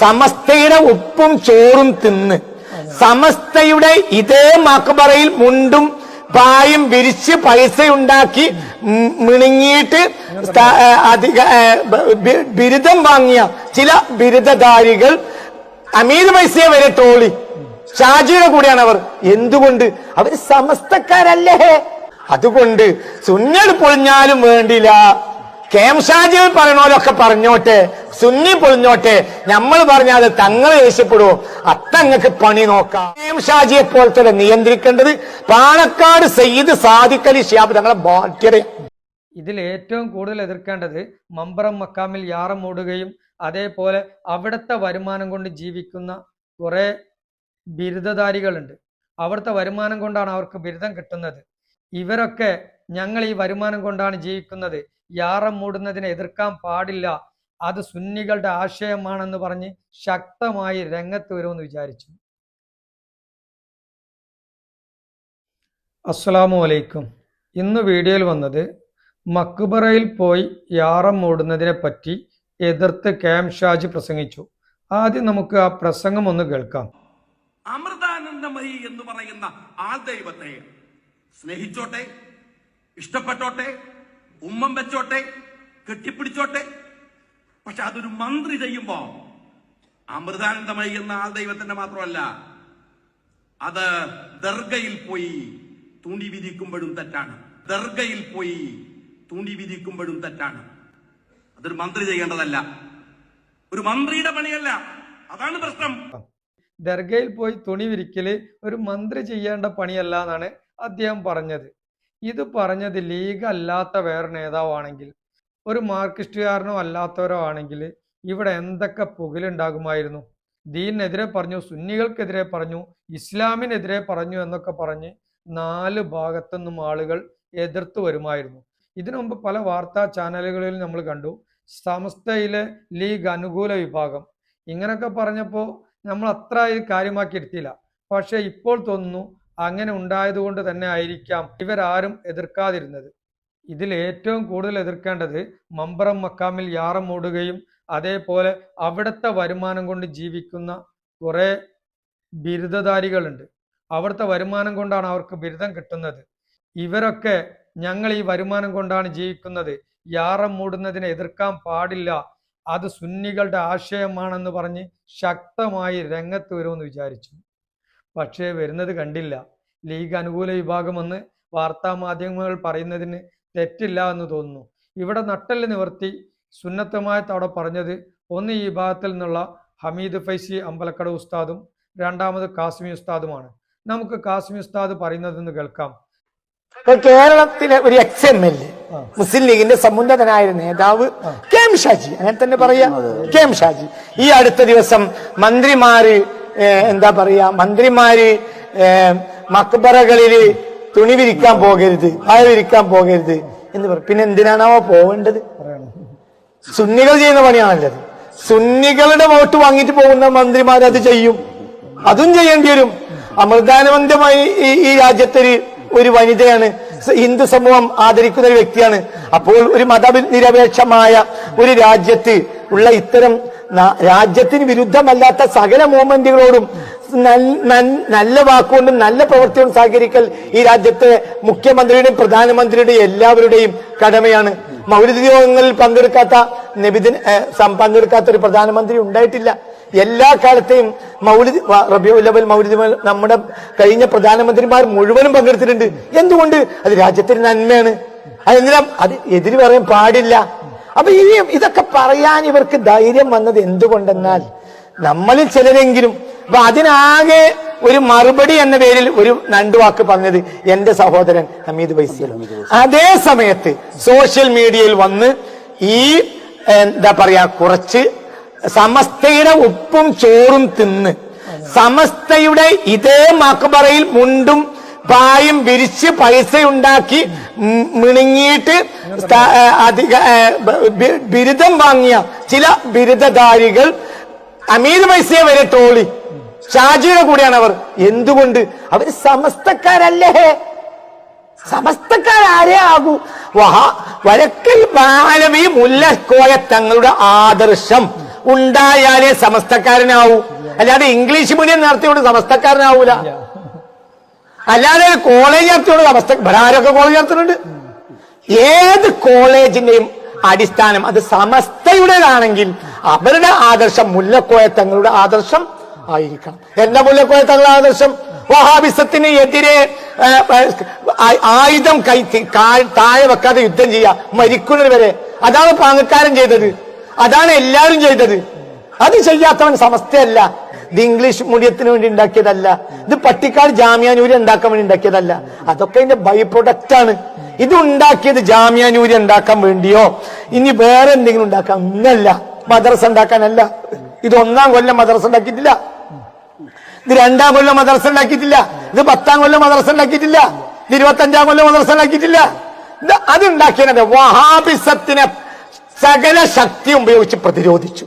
സമസ്തയുടെ ഉപ്പും ചോറും തിന്ന് സമസ്തയുടെ ഇതേ മക്ബറയിൽ മുണ്ടും പായും വിരിച്ച് പൈസ ഉണ്ടാക്കി മിണുങ്ങിയിട്ട് അധിക ബിരുദം വാങ്ങിയ ചില ബിരുദധാരികൾ അമീർ പൈസയെ വരെ തോളി. ഷാജിയുടെ കൂടെയാണ് അവർ. എന്തുകൊണ്ട്? അവർ സമസ്തക്കാരല്ലേ? അതുകൊണ്ട് സുന്നൽ പൊളിഞ്ഞാലും വേണ്ടില്ല. കെ എം ഷാജികൾ പറയണോലൊക്കെ പറഞ്ഞോട്ടെ. സുന്നി പൊളിഞ്ഞോട്ടെ. നമ്മൾ പറഞ്ഞാൽ തങ്ങൾ ദേഷ്യപ്പെടുവോ? അത്തങ്ങൾക്ക് പണി നോക്കാം. ഷാജിയെ പോലത്തെ നിയന്ത്രിക്കേണ്ടത് പാലക്കാട് സയ്യിദ് സാദിഖ് അലി ഷിയാബ് തങ്ങളെ ബാധ്യത. ഇതിൽ ഏറ്റവും കൂടുതൽ എതിർക്കേണ്ടത് മമ്പറം മക്കാമിൽ യാറം മൂടുകയും അതേപോലെ അവിടുത്തെ വരുമാനം കൊണ്ട് ജീവിക്കുന്ന കുറേ ബിരുദധാരികളുണ്ട്. അവിടുത്തെ വരുമാനം കൊണ്ടാണ് അവർക്ക് ബിരുദം കിട്ടുന്നത്. ഇവരൊക്കെ ഞങ്ങൾ ഈ വരുമാനം കൊണ്ടാണ് ജീവിക്കുന്നത്. യാറം മൂടുന്നതിനെ എതിർക്കാൻ പാടില്ല. അത് സുന്നികളുടെ ആശയമാണെന്ന് പറഞ്ഞ് ശക്തമായി രംഗത്ത് വരുമെന്ന് വിചാരിച്ചു. അസ്സലാമു അലൈക്കും. ഇന്ന് വീഡിയോയിൽ വന്നത് മക്ബറയിൽ പോയി യാറം മൂടുന്നതിനെ പറ്റി എതിർത്ത് ക്യാം ഷാജി പ്രസംഗിച്ചു. ആദ്യം നമുക്ക് ആ പ്രസംഗം ഒന്ന് കേൾക്കാം. അമൃതാനന്ദമയി എന്ന് പറയുന്ന ആ ദൈവത്തെ സ്നേഹിച്ചോട്ടെ ഇഷ്ടപ്പെട്ടോട്ടെ ഉമ്മം വെച്ചോട്ടെ കെട്ടിപ്പിടിച്ചോട്ടെ പക്ഷെ അതൊരു മന്ത്രി ചെയ്യുമ്പോ അമൃതാനന്ദമയി എന്ന ആ ദൈവത്തിന്റെ മാത്രമല്ല അത് ദർഗയിൽ പോയി തുണി വിധിക്കുമ്പോഴും തെറ്റാണ്. ദർഗയിൽ പോയി തുണി വിധിക്കുമ്പോഴും തെറ്റാണ്. അതൊരു മന്ത്രി ചെയ്യേണ്ടതല്ല. ഒരു മന്ത്രിയുടെ പണിയല്ല. അതാണ് പ്രശ്നം. ദർഗയിൽ പോയി തുണി വിരിക്കൽ ഒരു മന്ത്രി ചെയ്യേണ്ട പണിയല്ല എന്നാണ് അദ്ദേഹം പറഞ്ഞത്. ഇത് പറഞ്ഞത് ലീഗ് അല്ലാത്ത വേറെ നേതാവാണെങ്കിൽ ഒരു മാർക്സിസ്റ്റുകാരനോ അല്ലാത്തവരോ ആണെങ്കിൽ ഇവിടെ എന്തൊക്കെ പുകലുണ്ടാകുമായിരുന്നു? ദീനെതിരെ പറഞ്ഞു സുന്നികൾക്കെതിരെ പറഞ്ഞു ഇസ്ലാമിനെതിരെ പറഞ്ഞു എന്നൊക്കെ പറഞ്ഞ് നാല് ഭാഗത്തുനിന്നും ആളുകൾ എതിർത്ത് വരുമായിരുന്നു. ഇതിനു മുമ്പ് പല വാർത്താ ചാനലുകളിൽ നമ്മൾ കണ്ടു. സമസ്തയിലെ ലീഗ് അനുകൂല വിഭാഗം. ഇങ്ങനൊക്കെ പറഞ്ഞപ്പോൾ നമ്മൾ അത്ര കാര്യമാക്കി എടുത്തില്ല. പക്ഷേ ഇപ്പോൾ തോന്നുന്നു അങ്ങനെ ഉണ്ടായതുകൊണ്ട് തന്നെ ആയിരിക്കാം ഇവരാരും എതിർക്കാതിരുന്നത്. ഇതിൽ ഏറ്റവും കൂടുതൽ എതിർക്കേണ്ടത് മമ്പറം മക്കാമിൽ യാറം മൂടുകയും അതേപോലെ അവിടുത്തെ വരുമാനം കൊണ്ട് ജീവിക്കുന്ന കുറേ ബിരുദധാരികളുണ്ട്. അവിടുത്തെ വരുമാനം കൊണ്ടാണ് അവർക്ക് ബിരുദം കിട്ടുന്നത്. ഇവരൊക്കെ ഞങ്ങൾ ഈ വരുമാനം കൊണ്ടാണ് ജീവിക്കുന്നത്. യാറം മൂടുന്നതിനെ എതിർക്കാൻ പാടില്ല. അത് സുന്നികളുടെ ആശയമാണെന്ന് പറഞ്ഞ് ശക്തമായി രംഗത്ത് വരുമെന്ന് വിചാരിച്ചു. പക്ഷേ വരുന്നത് കണ്ടില്ല. ലീഗ് അനുകൂല വിഭാഗമെന്ന് വാർത്താ മാധ്യമങ്ങൾ പറയുന്നതിന് തെറ്റില്ല എന്ന് തോന്നുന്നു. ഇവിടെ നട്ടൽ നിവർത്തി സുന്നത്തമായത്ത് അവിടെ പറഞ്ഞത് ഒന്ന് ഈ വിഭാഗത്തിൽ നിന്നുള്ള ഹമീദ് ഫൈസി അമ്പലക്കട ഉസ്താദും രണ്ടാമത് കാസ്മി ഉസ്താദുമാണ്. നമുക്ക് കാസ്മി ഉസ്താദ് പറയുന്നതെന്ന് കേൾക്കാം. കേരളത്തിലെ ഒരു എക്സ് എം എൽ എ മുസ്ലിം ലീഗിന്റെ സമുന്നതനായ നേതാവ് കെ എം ഷാജി. അങ്ങനെ തന്നെ പറയാ. K M Shaji. ഈ അടുത്ത ദിവസം മന്ത്രിമാര് എന്താ പറയാ മന്ത്രിമാര് മക്ബറകളിൽ തുണി വിരിക്കാൻ പോകരുത് മഴ വിരിക്കാൻ പോകരുത് എന്ന് പറയും. പിന്നെ എന്തിനാണാവോ പോവേണ്ടത്? സുന്നികൾ ചെയ്യുന്ന പണിയാണല്ലത് സുന്നികളുടെ വോട്ട് വാങ്ങിയിട്ട് പോകുന്ന മന്ത്രിമാർ അത് ചെയ്യും. അതും ചെയ്യേണ്ടി വരും. അമൃതാനുബന്ധമായി ഈ രാജ്യത്തൊരു ഒരു വനിതയാണ് ഹിന്ദു സമൂഹം ആദരിക്കുന്ന ഒരു വ്യക്തിയാണ്. അപ്പോൾ ഒരു മതനിരപേക്ഷമായ ഒരു രാജ്യത്ത് ഉള്ള ഇത്തരം രാജ്യത്തിന് വിരുദ്ധമല്ലാത്ത സകല മൂവ്മെന്റുകളോടും നല്ല വാക്കുകൊണ്ടും നല്ല പ്രവൃത്തിയോടും സഹകരിക്കൽ ഈ രാജ്യത്തെ മുഖ്യമന്ത്രിയുടെയും പ്രധാനമന്ത്രിയുടെയും എല്ലാവരുടെയും കടമയാണ്. മൗലിക യോഗങ്ങളിൽ പങ്കെടുക്കാത്ത നബിദിൻ പങ്കെടുക്കാത്ത ഒരു പ്രധാനമന്ത്രി ഉണ്ടായിട്ടില്ല. എല്ലാ കാലത്തെയും മൗലിദ് റബിയുല്ലവൽ മൗലിദ് നമ്മുടെ കഴിഞ്ഞ പ്രധാനമന്ത്രിമാർ മുഴുവനും പങ്കെടുത്തിട്ടുണ്ട്. എന്തുകൊണ്ട്? അത് രാജ്യത്തിന് നന്മയാണ്. അതെന്തിനാ? അത് എതിര് പറയാൻ പാടില്ല. അപ്പൊ ഈ ഇതൊക്കെ പറയാൻ ഇവർക്ക് ധൈര്യം വന്നത് എന്തുകൊണ്ടെന്നാൽ നമ്മളിൽ ചിലരെങ്കിലും അപ്പൊ അതിനാകെ ഒരു മറുപടി എന്ന പേരിൽ ഒരു വാക്ക് പറഞ്ഞത് എന്റെ സഹോദരൻ ഹമീദ് ബൈസിയാണ് അതേ സമയത്ത് സോഷ്യൽ മീഡിയയിൽ വന്ന് ഈ എന്താ പറയാ കുറച്ച് സമസ്തയുടെ ഉപ്പും ചോറും തിന്ന് സമസ്തയുടെ ഇതേ മക്ബറയിൽ മുണ്ടും പായും വിരിച്ച് പൈസ ഉണ്ടാക്കി മിണുങ്ങിയിട്ട് അധിക ബിരുദം വാങ്ങിയ ചില ബിരുദധാരികൾ അമീർ പൈസയെ വരെ തോളി ഷാജിയുടെ കൂടെയാണ് അവർ. എന്തുകൊണ്ട്? അവർ സമസ്തക്കാരല്ലേ? സമസ്തക്കാരെ ആകൂ. വരക്കൽ ബാലവി മുല്ലക്കോയ തങ്ങളുടെ ആദർശം. ഉണ്ടായാലേ സമസ്തക്കാരനാവൂ. അല്ലാതെ ഇംഗ്ലീഷ് മീഡിയം നടത്തിയോട് സമസ്തക്കാരനാവൂല. അല്ലാതെ കോളേജ് നടത്തിയോട് സമസ്ത ഭരാരൊക്കെ കോളേജ് നടത്തുന്നുണ്ട് ഏത് കോളേജിന്റെയും അടിസ്ഥാനം അത് സമസ്തയുടേതാണെങ്കിൽ അവരുടെ ആദർശം മുല്ലക്കോയ തങ്ങളുടെ ആദർശം ആയിരിക്കണം. എന്റെ മുല്ലക്കോയ തങ്ങളുടെ ആദർശം വഹാബിസത്തിന് എതിരെ ആയുധം കൈ താഴെ വെക്കാതെ യുദ്ധം ചെയ്യുക മരിക്കുന്നത് വരെ. അതാണ് പാങ്ങക്കാരൻ ചെയ്തത്. അതാണ് എല്ലാവരും ചെയ്തത്. അത് ചെയ്യാത്തവൻ സമസ്തയല്ല. ഇത് ഇംഗ്ലീഷ് മീഡിയത്തിന് വേണ്ടി ഉണ്ടാക്കിയതല്ല. ഇത് പട്ടിക്കാട് ജാമ്യാനൂരി ഉണ്ടാക്കാൻ വേണ്ടി ഉണ്ടാക്കിയതല്ല. അതൊക്കെ ഇതിന്റെ ബൈ പ്രൊഡക്റ്റ് ആണ്. ഇത് ഉണ്ടാക്കിയത് ജാമ്യാനൂരി ഉണ്ടാക്കാൻ വേണ്ടിയോ? ഇനി വേറെ എന്തെങ്കിലും ഉണ്ടാക്കാൻ ഒന്നല്ല. മദ്രസ ഉണ്ടാക്കാനല്ല. ഇത് ഒന്നാം കൊല്ലം മദ്രസ ഉണ്ടാക്കിയിട്ടില്ല. ഇത് രണ്ടാം കൊല്ലം മദ്രസ ഉണ്ടാക്കിയിട്ടില്ല. ഇത് പത്താം കൊല്ലം മദ്രസ ഉണ്ടാക്കിയിട്ടില്ല. ഇത് ഇരുപത്തഞ്ചാം കൊല്ലം മദ്രസ ഉണ്ടാക്കിയിട്ടില്ല. അത് ഉണ്ടാക്കിയത് വഹാബിസത്തിനെ സകല ശക്തി ഉപയോഗിച്ച് പ്രതിരോധിച്ചു.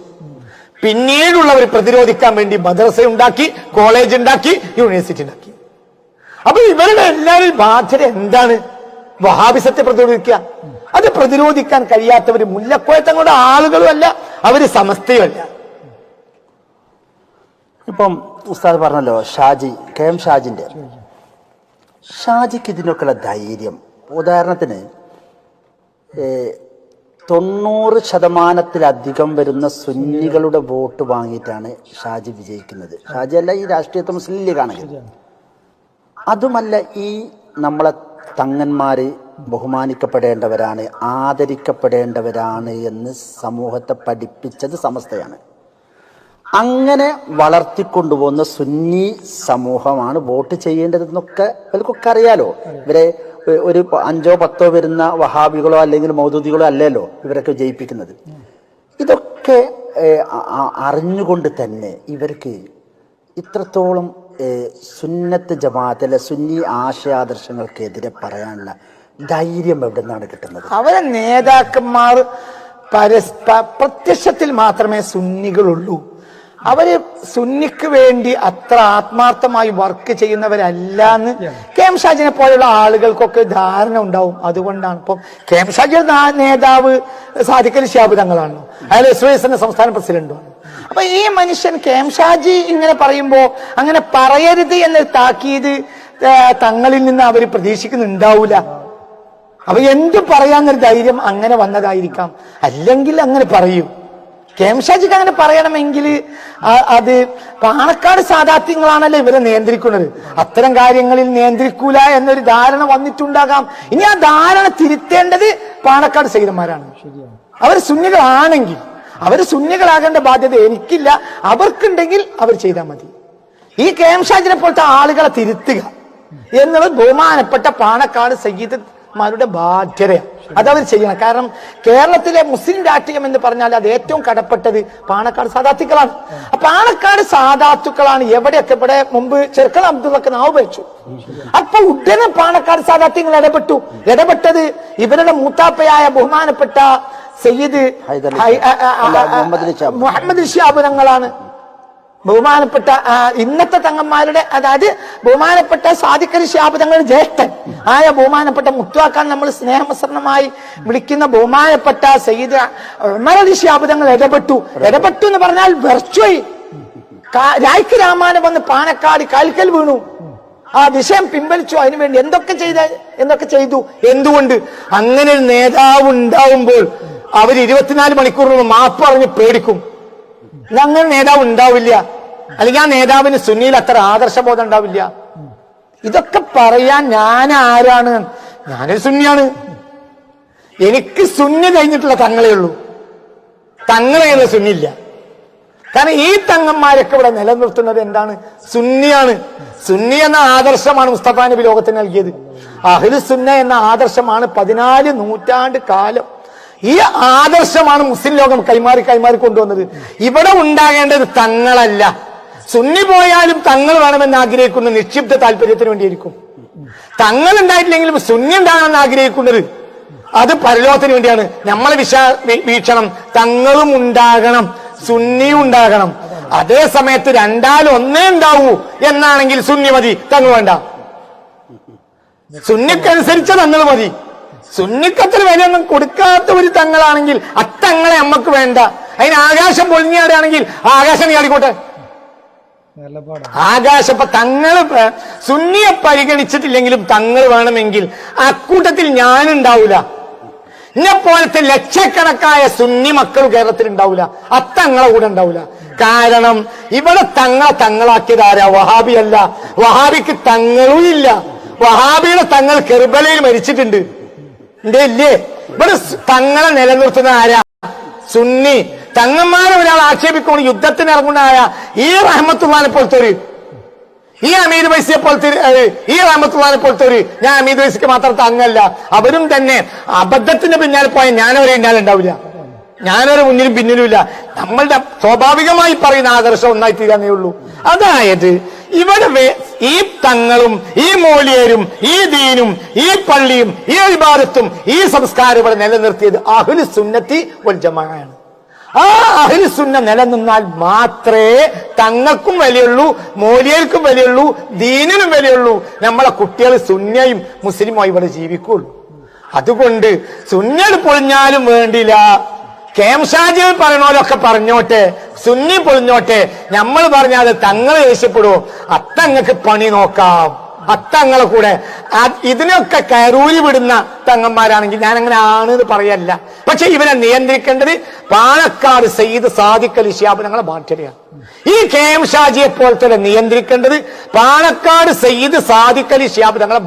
പിന്നീടുള്ളവർ പ്രതിരോധിക്കാൻ വേണ്ടി മദ്രസ ഉണ്ടാക്കി കോളേജ് ഉണ്ടാക്കി യൂണിവേഴ്സിറ്റി ഉണ്ടാക്കി. അപ്പൊ ഇവരുടെ എല്ലാവരും ബാധ്യത എന്താണ്? വഹാബിസത്തെ പ്രതിരോധിക്കുക. അത് പ്രതിരോധിക്കാൻ കഴിയാത്തവർ മുല്ലക്കോയത്തങ്ങളുടെ ആളുകളും അല്ല അവർ സമസ്തയുമല്ല ഇപ്പം ഉസ്താദ് പറഞ്ഞല്ലോ ഷാജി കെ എം ഷാജിന്റെ. ഷാജിക്ക് ഇതിനൊക്കെയുള്ള ധൈര്യം. ഉദാഹരണത്തിന് തൊണ്ണൂറ് ശതമാനത്തിലധികം വരുന്ന സുന്നികളുടെ വോട്ട് വാങ്ങിയിട്ടാണ് ഷാജി വിജയിക്കുന്നത്. ഷാജി അല്ല ഈ രാഷ്ട്രീയത്തെ മുസ്ലിം ലീഗാണെങ്കിൽ അതുമല്ല ഈ നമ്മളെ തങ്ങന്മാര് ബഹുമാനിക്കപ്പെടേണ്ടവരാണ് ആദരിക്കപ്പെടേണ്ടവരാണ് എന്ന് സമൂഹത്തെ പഠിപ്പിച്ചത് സമസ്തയാണ്. അങ്ങനെ വളർത്തിക്കൊണ്ടുപോകുന്ന സുന്നി സമൂഹമാണ് വോട്ട് ചെയ്യേണ്ടതെന്നൊക്കെ ഇവർക്കൊക്കെ അറിയാലോ. ഇവരെ ഒരു അഞ്ചോ പത്തോ വരുന്ന വഹാബികളോ അല്ലെങ്കിൽ മൗദൂദികളോ അല്ലല്ലോ ഇവരൊക്കെ ജയിപ്പിക്കുന്നത്. ഇതൊക്കെ അറിഞ്ഞുകൊണ്ട് തന്നെ ഇവർക്ക് ഇത്രത്തോളം സുന്നത്ത് സുന്നത്ത് ജമാഅത്തിലെ സുന്നി ആശയാദർശങ്ങൾക്കെതിരെ പറയാനുള്ള ധൈര്യം എവിടെ നിന്നാണ് കിട്ടുന്നത്? അവരെ നേതാക്കന്മാർ പരസ്പ പ്രത്യക്ഷത്തിൽ മാത്രമേ സുന്നികളുള്ളൂ. അവർ സുന്നിക്ക് വേണ്ടി അത്ര ആത്മാർത്ഥമായി വർക്ക് ചെയ്യുന്നവരല്ല എന്ന് കെ എം ഷാജിനെ പോലെയുള്ള ആളുകൾക്കൊക്കെ ധാരണ ഉണ്ടാവും. അതുകൊണ്ടാണ് ഇപ്പം കെ എം ഷാജി നേതാവ് സാദിഖലി ഷിയാബ് തങ്ങളാണല്ലോ അയാൾ എസ് വൈ എസിന്റെ സംസ്ഥാന പ്രസിഡന്റുമാണ് അപ്പൊ ഈ മനുഷ്യൻ കെ എം ഷാജി ഇങ്ങനെ പറയുമ്പോ അങ്ങനെ പറയരുത് എന്ന താക്കീത് തങ്ങളിൽ നിന്ന് അവർ പ്രതീക്ഷിക്കുന്നുണ്ടാവൂല. അപ്പൊ എന്ത് പറയാന്നൊരു ധൈര്യം അങ്ങനെ വന്നതായിരിക്കാം. അല്ലെങ്കിൽ അങ്ങനെ പറയൂ. കെ എം ഷാജിക്ക് അങ്ങനെ പറയണമെങ്കിൽ അത് പാണക്കാട് സാധാത്യങ്ങളാണല്ലോ ഇവരെ നിയന്ത്രിക്കുന്നത്. അത്തരം കാര്യങ്ങളിൽ നിയന്ത്രിക്കൂല എന്നൊരു ധാരണ വന്നിട്ടുണ്ടാകാം. ഇനി ആ ധാരണ തിരുത്തേണ്ടത് പാണക്കാട് സൈതന്മാരാണ് അവർ സുന്നികളാണെങ്കിൽ അവർ സുന്നികളാകേണ്ട ബാധ്യത എനിക്കില്ല. അവർക്കുണ്ടെങ്കിൽ അവർ ചെയ്താൽ മതി. ഈ കെ എം ഷാജിനെ പോലത്തെ ആളുകളെ തിരുത്തുക എന്നുള്ളത് ബഹുമാനപ്പെട്ട പാണക്കാട് സയ്യിദന്മാരുടെ ബാധ്യതയാണ് അതവർ ചെയ്യണം. കാരണം കേരളത്തിലെ മുസ്ലിം രാഷ്ട്രീയം എന്ന് പറഞ്ഞാൽ അത് ഏറ്റവും കടപ്പെട്ടത് പാണക്കാട് സാധാത്തുക്കളാണ്. ആ പാണക്കാട് സാധാത്തുക്കളാണ് എവിടെയൊക്കെ ഇവിടെ മുമ്പ് ചെറുക്കൽ അബ്ദുള്ളക്ക് നാവ് വെച്ചു അപ്പൊ ഉടനെ പാണക്കാട് സാധാത്യങ്ങൾ ഇടപെട്ടു. ഇടപെട്ടത് ഇവരുടെ മൂത്താപ്പയായ ബഹുമാനപ്പെട്ട സയ്യിദ് മുഹമ്മദ് ഷാബ്. തങ്ങളാണ് ബഹുമാനപ്പെട്ട ഇന്നത്തെ തങ്ങന്മാരുടെ അതായത് ബഹുമാനപ്പെട്ട സാധിക്കരി ഷിയാബ് തങ്ങളുടെ ജ്യേഷ്ഠൻ. ആയ ബഹുമാനപ്പെട്ട മുത്തുവാക്കാൻ നമ്മൾ സ്നേഹമസരണമായി വിളിക്കുന്ന ബഹുമാനപ്പെട്ട സയ്യിദ് അലി ഷിയാബ് ഇടപെട്ടു. ഇടപെട്ടു എന്ന് പറഞ്ഞാൽ വെർച്വൽ രായ്ക്ക് രാമാനം വന്ന് പാനക്കാട് കാൽക്കൽ വീണു. ആ വിഷയം പിൻവലിച്ചു. അതിനുവേണ്ടി എന്തൊക്കെ ചെയ്ത എന്തൊക്കെ ചെയ്തു? എന്തുകൊണ്ട്? അങ്ങനെ ഒരു നേതാവ് ഉണ്ടാവുമ്പോൾ അവർ ഇരുപത്തിനാല് മണിക്കൂറിന് മാപ്പ് പറഞ്ഞ് പേടിക്കും. ഇത് അങ്ങനെ നേതാവ് ഉണ്ടാവില്ല. അല്ലെങ്കിൽ ആ നേതാവിന് സുന്നിയിൽ അത്ര ആദർശബോധം ഉണ്ടാവില്ല. ഇതൊക്കെ പറയാൻ ഞാൻ ആരാണ്? ഞാനൊരു സുന്നിയാണ്. എനിക്ക് സുന്നി കഴിഞ്ഞിട്ടുള്ള തങ്ങളെ ഉള്ളൂ. തങ്ങളെയുള്ള സുന്നില്ല കാരണം ഈ തങ്ങന്മാരൊക്കെ ഇവിടെ നിലനിർത്തുന്നത് എന്താണ്? സുന്നിയാണ്. സുന്നി എന്ന ആദർശമാണ് മുസ്തഫാ നബി ലോകത്തിന് നൽകിയത്. അഹിൽ സുന്ന എന്ന ആദർശമാണ് പതിനാല് നൂറ്റാണ്ട് കാലം ഈ ആദർശമാണ് മുസ്ലിം ലോകം കൈമാറി കൈമാറി കൊണ്ടുവന്നത്. ഇവിടെ ഉണ്ടാകേണ്ടത് തങ്ങളല്ല. സുന്നി പോയാലും തങ്ങൾ വേണമെന്ന് ആഗ്രഹിക്കുന്ന നിക്ഷിപ്ത താല്പര്യത്തിന് വേണ്ടിയിരിക്കും തങ്ങൾ ഉണ്ടായിട്ടില്ലെങ്കിലും സുന്നി ഉണ്ടാകണമെന്ന് ആഗ്രഹിക്കുന്നത് അത് പരലോകത്തിന് വേണ്ടിയാണ്. നമ്മളെ വിശാ വീക്ഷണം. തങ്ങളും ഉണ്ടാകണം. സുന്നി ഉണ്ടാകണം. അതേ സമയത്ത് രണ്ടാലും ഒന്നേ ഉണ്ടാവൂ എന്നാണെങ്കിൽ സുന്നി മതി തങ്ങൾ വേണ്ട. സുന്നിക്കനുസരിച്ച തങ്ങൾ മതി. സുന്നിക്കത്തിന് വിലയൊന്നും കൊടുക്കാത്ത ഒരു തങ്ങളാണെങ്കിൽ അത്തങ്ങളെ നമ്മക്ക് വേണ്ട. അതിന് ആകാശം പൊളിഞ്ഞാടുകയാണെങ്കിൽ ആകാശം നീ നിലപാടാണ് ആകാശം ഇപ്പൊ തങ്ങൾ സുന്നിയെ പരിഗണിച്ചിട്ടില്ലെങ്കിലും തങ്ങൾ വേണമെങ്കിൽ അക്കൂട്ടത്തിൽ ഞാനുണ്ടാവൂല. എന്നെ പോലത്തെ ലക്ഷക്കണക്കായ സുന്നി മക്കൾ കേരളത്തിൽ ഉണ്ടാവൂല. അത്തങ്ങളെ കൂടെ ഉണ്ടാവില്ല കാരണം ഇവിടെ തങ്ങളെ തങ്ങളാക്കിയത് ആരാ? വഹാബി അല്ല വഹാബിക്ക് തങ്ങളും ഇല്ല. വഹാബിയുടെ തങ്ങൾ കെർബലയിൽ മരിച്ചിട്ടുണ്ട്. ഇല്ലേ? ഇവിടെ തങ്ങളെ നിലനിർത്തുന്ന ആരാ? സുന്നി. തങ്ങന്മാരെ ഒരാൾ ആക്ഷേപിക്കണം യുദ്ധത്തിന് ഇറങ്ങുന്ന ആരാ? ഈ റഹ്മത്തുള്ളാനെ പോലത്തെ ഒരു ഈ അമീർ വൈസിയെ പോലത്തെ ഈ റഹ്മത്തുള്ളാനെ പോലത്തെ ഒരു. ഞാൻ അമീർ വൈസിക്ക് മാത്രം തങ്ങല്ല. അവരും തന്നെ. അബദ്ധത്തിന്റെ പിന്നാലെ പോയ ഞാനവരെ ഇന്നാലും ഉണ്ടാവില്ല. ഞാനൊരു മുന്നിലും പിന്നിലും ഇല്ല നമ്മളുടെ സ്വാഭാവികമായി പറയുന്ന ആദർശം ഒന്നായി തീരാനേ ഉള്ളൂ. അതായത് ഇവിടെ ഈ തങ്ങളും ഈ മൂലിയരും ഈ ദീനും ഈ പള്ളിയും ഈ വിഭാഗത്തും ഈ സംസ്കാരം ഇവിടെ നിലനിർത്തിയത് അഹുൽ സുന്നത്തി വൽ ജമാഅയാണ് ആ അഹ്ലു സുന്ന നിലനിന്നാൽ മാത്രമേ തങ്ങൾക്കും വിലയുള്ളൂ മൂലിയർക്കും വിലയുള്ളൂ ദീനിനും വിലയുള്ളൂ. നമ്മളെ കുട്ടികൾ സുന്നയും മുസ്ലിമായി ഇവിടെ ജീവിക്കുള്ളൂ. അതുകൊണ്ട് സുന്നൽ പൊളിഞ്ഞാലും വേണ്ടില്ല. കെ എം ഷാജി പറയണോരൊക്കെ പറഞ്ഞോട്ടെ സുന്നി പൊളിഞ്ഞോട്ടെ നമ്മൾ പറഞ്ഞാൽ തങ്ങൾ ദേഷ്യപ്പെടുവോ അത്തങ്ങൾക്ക് പണി നോക്കാം. അത്തങ്ങളെ കൂടെ. ഇതിനൊക്കെ കരൂരി വിടുന്ന തങ്ങന്മാരാണെങ്കിൽ ഞാൻ അങ്ങനെ ആണ് എന്ന് പറയല്ല. പക്ഷെ ഇവനെ നിയന്ത്രിക്കേണ്ടത് പാലക്കാട് സാദിഖ് അലി ഷിയാബ് ഞങ്ങളെ ബാധ്യതയാണ് ഈ കെ എം ഷാജിയെ പോലത്തെ നിയന്ത്രിക്കേണ്ടത് പാലക്കാട് സാദിഖ് അലി ഷിയാബ് ഞങ്ങളെ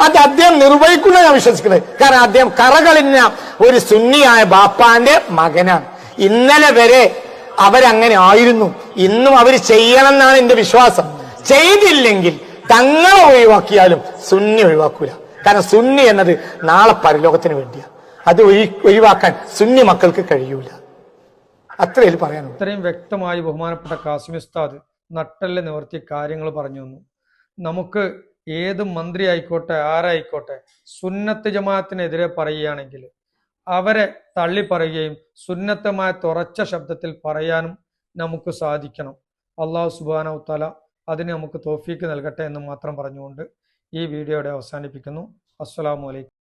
അത് അദ്ദേഹം നിർവഹിക്കുന്ന ഞാൻ വിശ്വസിക്കുന്നത്. കാരണം അദ്ദേഹം കറകളിഞ്ഞ ഒരു സുന്നിയായ ബാപ്പാന്റെ മകനാണ്. ഇന്നലെ വരെ അവരങ്ങനെ ആയിരുന്നു. ഇന്നും അവർ ചെയ്യണം എന്നാണ് എന്റെ വിശ്വാസം. ചെയ്തില്ലെങ്കിൽ തങ്ങളെ ഒഴിവാക്കിയാലും സുന്നി ഒഴിവാക്കൂല. കാരണം സുന്നി എന്നത് നാളെ പരലോകത്തിന് വേണ്ടിയാണ്. അത് ഒഴി- ഒഴിവാക്കാൻ സുന്നി മക്കൾക്ക് കഴിയൂല. അത്രയിൽ പറയാനുള്ളൂ. ഇത്രയും വ്യക്തമായി ബഹുമാനപ്പെട്ട കാസിം ഉസ്താദ് നട്ടൽ നിവർത്തി കാര്യങ്ങൾ പറഞ്ഞു തന്നു. നമുക്ക് ഏത് മന്ത്രി ആയിക്കോട്ടെ ആരായിക്കോട്ടെ സുന്നത്ത് ജമാഅത്തിനെതിരെ പറയുകയാണെങ്കിൽ അവരെ തള്ളി പറയുകയും സുന്നത്തമായ തുറച്ച ശബ്ദത്തിൽ പറയാനും നമുക്ക് സാധിക്കണം. അള്ളാഹു സുബാനവ് തല അതിന് നമുക്ക് തോഫീക്ക് നൽകട്ടെ എന്ന് മാത്രം പറഞ്ഞുകൊണ്ട് ഈ വീഡിയോയുടെ അവസാനിപ്പിക്കുന്നു. അസ്സലാമു അലൈക്കും.